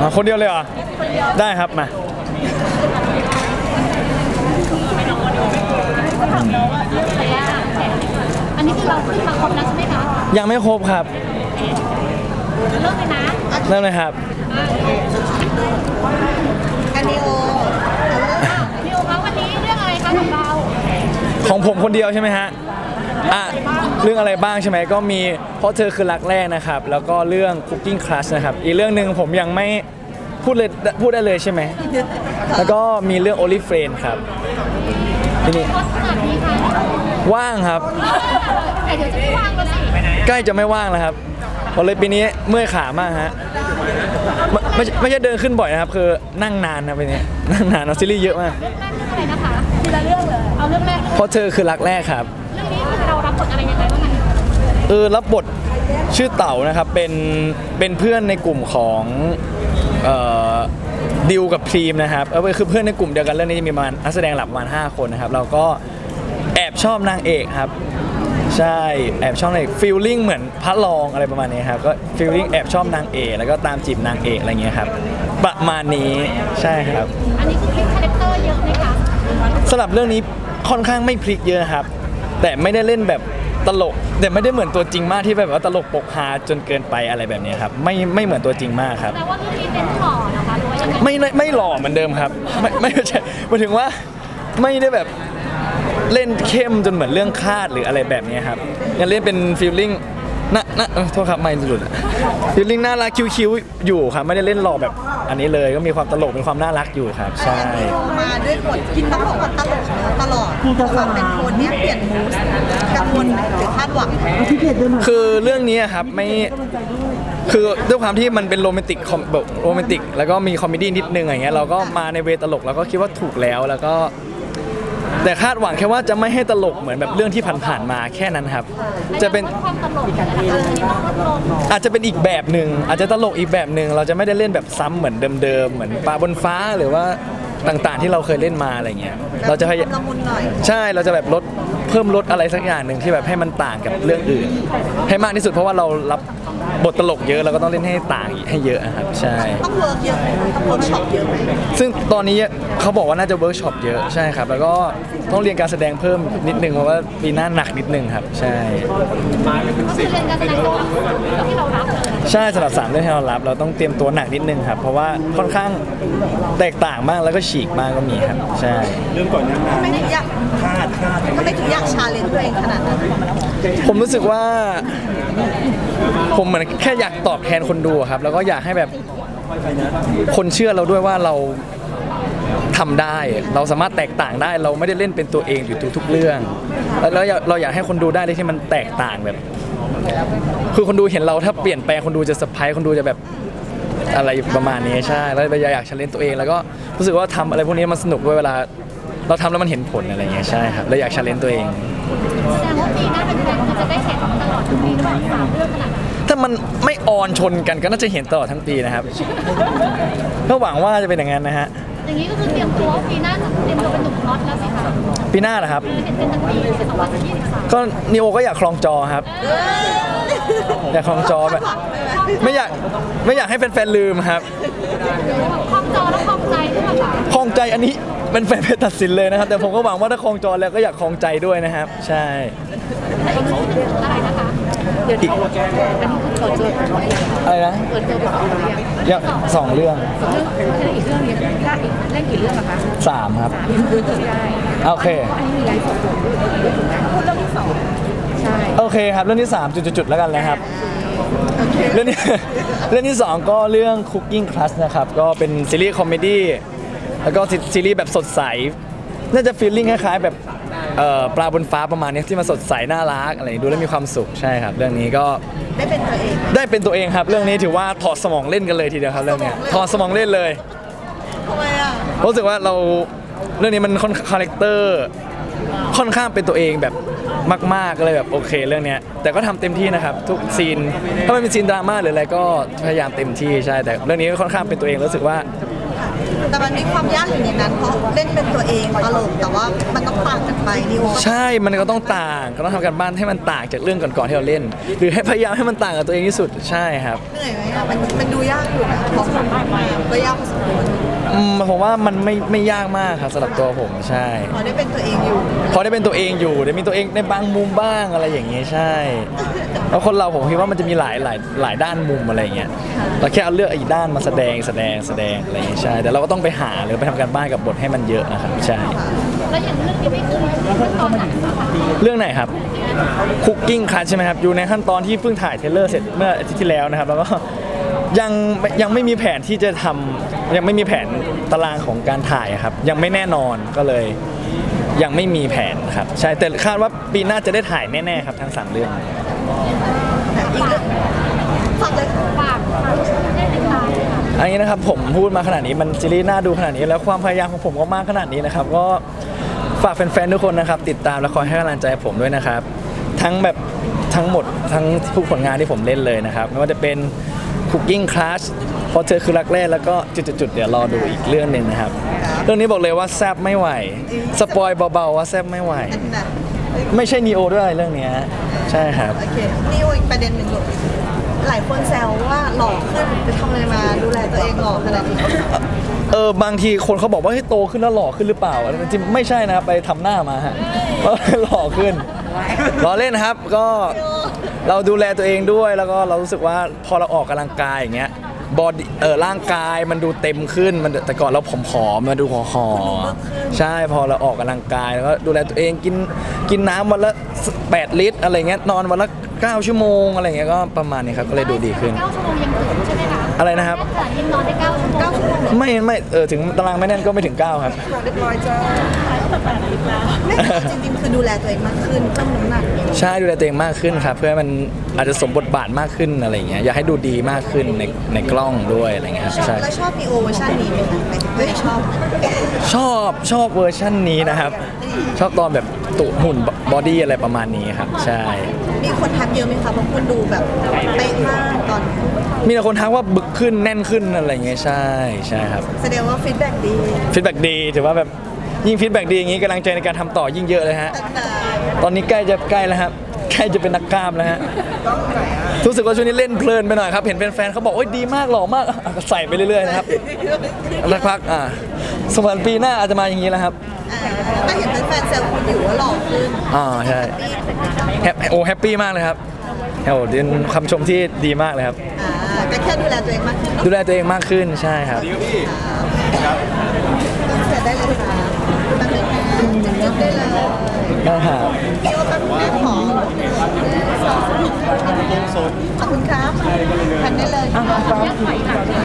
อะคนเดียวเลยเหรอ ได้ครับมา อันนี้คือเราขึ้นมาครบแล้วใช่ไหมคะยังไม่ครบครับเริ่มเลยนะเริ่มเลยครับ อันนี้โอพี่โอคะวันนี้เรื่องอะไรคะของเรา ของผมคนเดียวใช่ไหมฮะ อะ เรื่องอะไรบ้างใช่ไหมก็มีเพราะเธอคือรักแรกนะครับ แล้วก็เรื่อง Cooking Crush นะครับ อีกเรื่องหนึ่งผมยังไม่พูดเลยพูดได้เลยใช่ไหม แล้วก็มีเรื่อง Only Friend ครับทีนี้โพสต์ขนาดนี้ค่ะว่างครับแต่เดี๋ยวจะไม่ว่างแล้วสิใกล้จะไม่ว่างแล้วครับผมเลยปีนี้เมื่อยขามากฮะไม่ไม่ใช่ไม่ใช่เดินขึ้นบ่อยนะครับ คือนั่งนานนะปีนี้นั่งนานเอาซีรีส์เยอะมากเรื่องแรกเรื่องอะไรนะคะทีละเรื่องเลย เอาเรื่องแรก เพราะเธอคือรักแรกครับ เรื่องนี้คือเรารับบทอะไรยังไงบ้างคะเออรับบทชื่อเต๋านะครับเป็นเป็นเพื่อนในกลุ่มของเอ่อดิวกับพรีมนะครับเออคือเพื่อนในกลุ่มเดียวกันเรื่องนี้จะมีประมาณนักแสดงหลักประมาณ5คนนะครับเราก็แอบชอบนางเอกครับ ใช่แอบชอบนางเอกฟีลลิ่งเหมือนพระรองอะไรประมาณนี้ครับก็ฟีลลิ่งแอบชอบนางเอกแล้วก็ตามจีบนางเอกอะไรเงี้ยครับประมาณนี้ใช่ครับอันนี้คือคลิปคาแรคเตอร์เยอะไหมคะสำหรับเรื่องนี้ค่อนข้างไม่พลิกเยอะครับ แต่ไม่ได้เล่นแบบตลก แต่ไม่ได้เหมือนตัวจริงมากที่แบบว่าตลกปกฮาจนเกินไปอะไรแบบนี้ครับไม่ไม่เหมือนตัวจริงมากครับแต่ว่าเรื่องนี้เน้นหล่อนะคะหรือว่ายังไงไม่ไม่ไม่หล่อเหมือนเดิมครับ ไม่ไม่ใช่หมายถึงว่าไม่ได้แบบเล่นเข้มจนเหมือนเรื่องคาดหรืออะไรแบบนี้ครับยังเล่นเป็นฟีลลิ่งน่าน่าเออโทษครับไม่หลุดฟีลลิ่งน่ารักคิ้วๆอยู่ครับไม่ได้เล่นหล่อแบบ อันนี้เลยก็มีความตลกมีความน่ารักอยู่ครับ ใช่ มาด้วยบทกินต้องบอกว่าตลก เนอะตลอดความเป็นคนเนี้ยเปลี่ยนมูสกังวลหรือคาดหวังไหมคือเรื่องนี้อะครับไม่คือด้วยความที่มันเป็นโรแมนติกคอมแบบโรแมนติกแล้วก็มีคอมเมดี้นิดนึงอย่างเงี้ยเราก็มาในเวตลกแล้วก็คิดว่าถูกแล้วแล้วก็ แต่คาดหวังแค่ว่าจะไม่ให้ตลกเหมือนแบบเรื่องที่ผ่านๆมาแค่นั้นครับ จะเป็นความตลกนะคะเอออันนี้ต้องลดลงอาจจะเป็นอีกแบบหนึ่งอาจจะตลกอีกแบบหนึ่งเราจะไม่ได้เล่นแบบซ้ำเหมือนเดิมๆเหมือนปลาบนฟ้าหรือว่า ต่างๆ ที่เราเคยเล่นมาอะไรเงี้ยเราจะพยายามละมุนหน่อยใช่เราจะแบบลดเพิ่มลดอะไรสักอย่างหนึ่งที่แบบให้มันต่างกับเรื่องอื่น ให้มากที่สุดเพราะว่าเรารับ บทตลกเยอะเราก็ต้องเล่นให้ต่างให้เยอะอะครับใช่ ต้องเวิร์กเยอะไหมต้องเวิร์กช็อปเยอะไหมซึ่งตอนนี้เขาบอกว่าน่าจะเวิร์กช็อปเยอะใช่ครับ แล้วก็ต้องเรียนการแสดงเพิ่มนิดนึงเพราะว่าปีหน้าหนักนิดนึงครับ ใช่ก็คือเรียนการแสดงสำหรับที่เรารับเลยใช่สำหรับสามเรื่องที่เรารับ เราต้องเตรียมตัวหนักนิดนึงครับเพราะว่าค่อนข้างแตกต่างมากแล้วก็ฉีกมากก็มีครับ ใช่ เรื่องก่อนหน้านั้นไม่ถึงอยากคาดคาดทำไมถึงอยากชาเลนจ์ตัวเองขนาดนั้นผมรู้สึกว่า ผมเหมือนแค่อยากตอบแทนคนดูครับ แล้วก็อยากให้แบบคนเชื่อเราด้วยว่าเราทำได้ เราสามารถแตกต่างได้ เราไม่ได้เล่นเป็นตัวเองอยู่ทุกๆเรื่อง แล้วเราอยากให้คนดูได้เลยที่มันแตกต่างแบบ คือคนดูเห็นเราถ้าเปลี่ยนแปลงคนดูจะสะพายคนดูจะแบบอะไรประมาณนี้ใช่ แล้วเราอยากชาเลนตัวเอง แล้วก็รู้สึกว่าทำอะไรพวกนี้มันสนุกด้วยเวลา เราทำแล้วมันเห็นผลอะไรเงี้ยใช่ครับเราอยากชาเลนตัวเอง แสดงว่าปีหน้าเป็นแฟนคือจะได้เห็นตลอดทุกปีหรือเปล่าสามเรื่องขนาดนั้นถ้ามันไม่ออนชนกันก็น่าจะเห็นตลอดทั้งปีนะครับ ก็หวังว่าจะเป็นอย่างนั้นนะฮะ อย่างนี้ก็คือเตรียมตัวว่าปีหน้าจะเตรียมตัวเป็นหนุ่มฮอตแล้วสิคะปีหน้าเหรอครับคือเห็นเป็นทั้งปีใน2023ก็นิโอก็อยากคลองจอครับ อยากคลองจอแบบไม่อยากไม่อยากให้แฟนๆลืมครับ คล่องจอและคล่องใจด้วยค่ะคลอง ใจอันนี้เป็นแฟนเพจตัดสินเลยนะครับ แต่ผมก็หวังว่าถ้าคลองจอแล้วก็อยากคลองใจด้วยนะครับ ใช่แต่อีกเรื่องหนึงอะไรนะคะอีกอะไรนะเปิดตัวไปสองเรื่องยังสองเรื่องเรื่องเล่นอีกเรื่องนี้ถ้อีกเล่นกี่เรื่องอะคะสามครับ สามยังพูดได้โอเค อันนี้มีไลฟ์สดด้วยพูดเรื่องที่สองใช่โอเคครับ เรื่องที่ 3 จุดๆๆแล้วกันนะครับ เรื่องนี้ เรื่องที่ 2 ก็เรื่อง Cooking Class นะครับ ก็เป็นซีรีส์คอมเมดี้ แล้วก็ซีซีรีส์แบบสดใส น่าจะฟีลลิ่งคล้ายๆแบบเอ่อปลาบนฟ้าประมาณนี้ที่มันสดใสน่ารักอะไรอย่างนี้ดูแล้วมีความสุขใช่ครับ เรื่องนี้ก็ได้เป็นตัวเอง ได้เป็นตัวเองครับ เรื่องนี้ถือว่าถอดสมองเล่นกันเลยทีเดียวครับเรื่องเนี้ยถอดสมองเล่นเลย ทำไมอะ รู้สึกว่าเราเรื่องนี้มันค่อนคาแรคเตอร์ค่อนข้างเป็นตัวเองแบบมากๆก็เลยแบบโอเคเรื่องเนี้ยแต่ก็ทำเต็มที่นะครับ ทุกซีนถ้ามันเป็นซีนดราม่าหรืออะไรก็พยายามเต็มที่ใช่แต่เรื่องนี้ก็ค่อนข้างเป็นตัวเองรู้สึกว่า แต่มันมีความยากอยู่ในนั้นเพราะเล่นเป็นตัวเองตลกแต่ว่ามันต้องต่างกันไปนิวก็ใช่ มันก็ต้องต่างก็ต้องทำกันบ้านให้มันต่างจากเรื่องก่อนๆที่เราเล่น หรือให้พยายามให้มันต่างกับตัวเองที่สุดใช่ครับเหนื่อยไหมอะมันมันดูยากอยู่นะเพราะคนมากก็ยากพอสมควรอืมผมว่ามันไม่ไม่ยากมากครับสำหรับตัวผมใช่พอได้เป็นตัวเองอยู่พอได้เป็นตัวเองอยู่ได้มีตัวเองในบางมุมบ้างอะไรอย่างเงี้ยใช่แล้วคนเราผมคิดว่ามันจะมีหลายหลายหลายด้านมุมอะไรอย่างเงี้ยเราแค่เอาเลือกอีกด้านมาแสดงแสดงแสดงอะไรอย่างเงี้ยใช่แต่เราก็ต้องไปหาหรือไปทำการบ้านกับบทให้มันเยอะนะครับใช่ แล้วอย่างเรื่องนี้ไม่คือขั้นตอนไหนนะคะเรื่องไหนครับคุกกิ้งคัทใช่ไหมครับอยู่ในขั้นตอนที่เพิ่งถ่ายเทรลเลอร์เสร็จเมื่ออาทิตย์ที่แล้วนะครับ แล้วก็ยังยังไม่มีแผนที่จะทำยังไม่มีแผนตารางของการถ่ายครับ ยังไม่แน่นอนก็เลย ยังไม่มีแผนครับ ใช่แต่คาดว่าปีหน้าจะได้ถ่ายแน่ๆครับทั้งสามเรื่อง อีกเรื่องฝากเลย ฝากฝากได้ติดตามค่ะ อั นนี้นะครับผมพูดมาขนาดนี้มันซีรีส์น่าดูขนาดนี้ แล้วความพยายามของผมก็มากขนาดนี้นะครับ ก็ฝากแฟนๆทุกคนนะครับ ติดตามและคอยให้กำลังใจผมด้วยนะครับ ทั้งแบบทั้งหมดทั้งทุกผลงานที่ผมเล่นเลยนะครับไม่ว่าจะเป็น Cooking Class เพราะเธอคือรักแรกแล้วก็จุดๆๆเดี๋ยวรอดูอีกเรื่องหนึ่งนะครับ เรื่องนี้บอกเลยว่าแซบไม่ไหว สปอยเบาๆว่าแซบไม่ไหวอันนั้นไม่ใช่นีโอด้วยเรื่องเนี้ยใช่ครับ โอเคนิวอีกประเด็นหนึ่งลูกหลาย คนแซวว่าหล่อขึ้นไปทำอะไรมาดูแลตัวเองหล่อขนาดนี้เออบางทีคนเขาบอกว่าเฮ้ยโตขึ้นแล้วหล่อขึ้นหรือเปล่าจริงๆไม่ใช่นะครับไปทำหน้ามาฮะก็หล่อขึ้นล้อเล่นนะครับก็เราดูแลตัวเองด้วยแล้วก็เรารู้สึกว่าพอเราออกกำลังกายอย่างเงี้ยบอดเออร่างกายมันดูเต็มขึ้นมันแต่ก่อนเราผอมๆมาดูหอๆใช่พอเราออกกำลังกายแล้วก็ดูแลตัวเองกินกินน้ำวันละ 8 ลิตรอะไรเงี้ยนอนวันละ 9 ชั่วโมงอะไรเงี้ยก็ประมาณนี้ครับก็เลยดูดีขึ้น เก้าชั่วโมงยังถึงใช่ไหมคะ อะไรนะครับแต่ยังนอนได้เก้าชั่วโมงเก้าชั่วโมงไม่ไม่เออถึงตารางไม่แน่นก็ไม่ถึง 9 ครับ เรียบร้อยจ้าไม่จริงๆ คือดูแลตัวเองมากขึ้นเพิ่มน้ำหนักใช่ดูแลตัวเองมากขึ้นครับ เพื่อให้มันอาจจะสมบทบาทมากขึ้นอะไรอย่างเงี้ยอยากให้ดูดีมากขึ้นในในกล้องด้วยอะไรเงี้ยครับชอบใช่แล้วชอบมีโอเวอร์ชันนี้ไหมคะหมายถึงไม่ชอบชอบชอบเวอร์ชั่นนี้นะครับ ชอบตอนแบบตุหุ่นบอดี้อะไรประมาณนี้ครับ ใช่ มีคนทักเยอะไหมคะบางคนดูแบบเป๊ะมากตอนนี้มีแต่คนทักว่าบึกขึ้นแน่นขึ้นอะไรเงี้ยใช่ใช่ครับแสดงว่าฟีดแบ็กดีฟีดแบ็กดีถือว่าแบบยิ่งฟีดแบ็กดีอย่างงี้กำลังใจในการทำต่อยิ่งเยอะเลยฮะแต่ตอนนี้ใกล้จะใกล้แล้วครับใกล้จะเป็นนักกล้ามแล้วฮะรู้สึกว่าช่วงนี้เล่นเพลินไปหน่อยครับ เห็นแฟนๆเขาบอกโอ้ยดีมากหล่อมากอะก็ใส่ไปเรื่อยๆนะครับสักพักอ่าสมวนปีหน้าอาจจะมาอย่างนี้แล้วครับถ้าเห็นแฟนๆแซวคุณอยู่ว่าหล่อขึ้นอ่าใช่แฮปโอ้แฮปปี้มากเลยครับโอ้เป็นคำชมที่ดีมากเลยครับ อ่าก็แค่ดูแลตัวเองมากขึ้นเนอะดูแลตัวเองมากขึ้นใช่ครับต้องเสร็จได้เลยค่ะแป๊บนึงนะจุดได้เลยนะครับพี่โอแป๊บนึงนะขอขอบคุณครับทันได้เลย